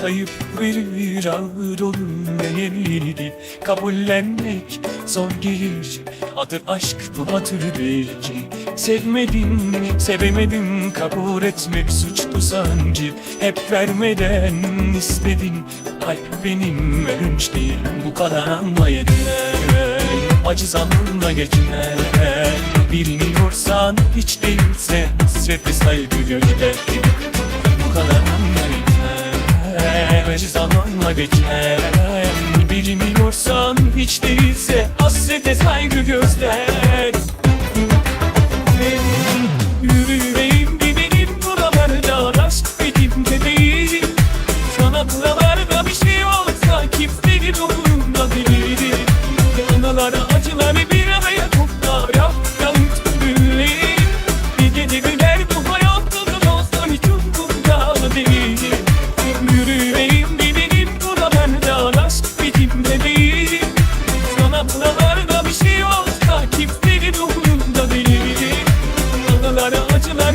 kayıp verir ağır değerli Kabullenmek zor gelir. Adı aşk bu adır belki. Sevmedin, sevemedim Kabul etmek suç bu sancı. Hep vermeden istedin Kalp benim ölünç değil Bu kadar anlayedin Acı zamanla geçiner Birini yorsan hiç değilse Hasret ve saygı gölge Acı zamanla geçer. Birini yorsan hiç değilse Hasrete saygı göster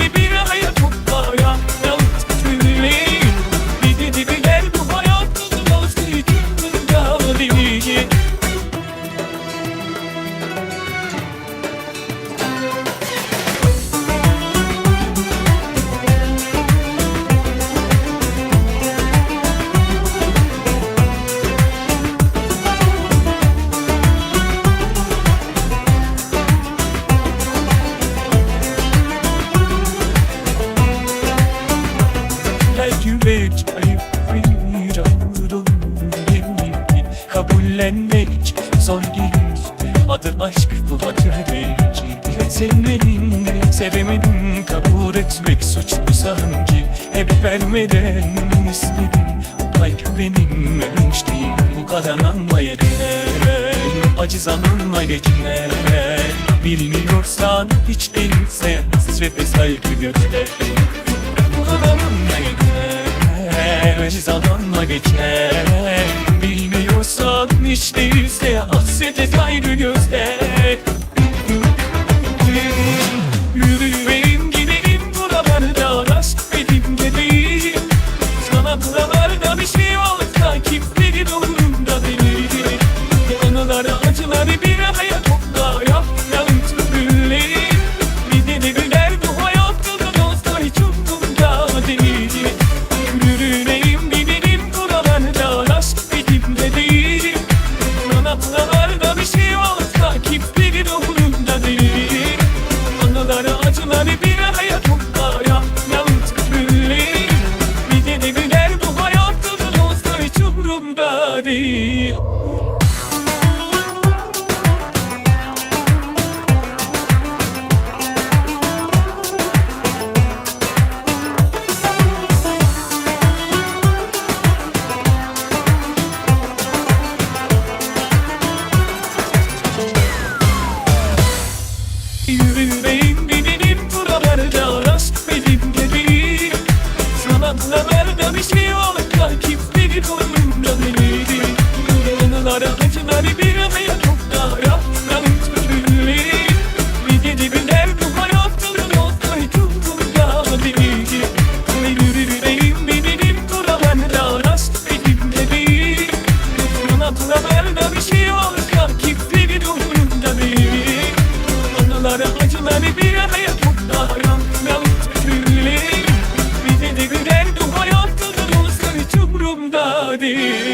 比人黑。Ayıp bir ağır yemin Kabullenmek zor gelir. Adı aşk bu verici Sevmedim, sevemedim. Kabul etmek suç bu sancı. Hep vermeden istedim. Kalp benim ölünç değil. Bu kadar anlayabilir Acı zamanla geçiner Birini yorsan hiç değilse Hasret ve saygı göster bu geçer Acı zamanla geçer. Bilmiyorsan hiç değilse Hasrete Kimsenin umurumda değil Yanılara acıları bir araya topla Yap Kadir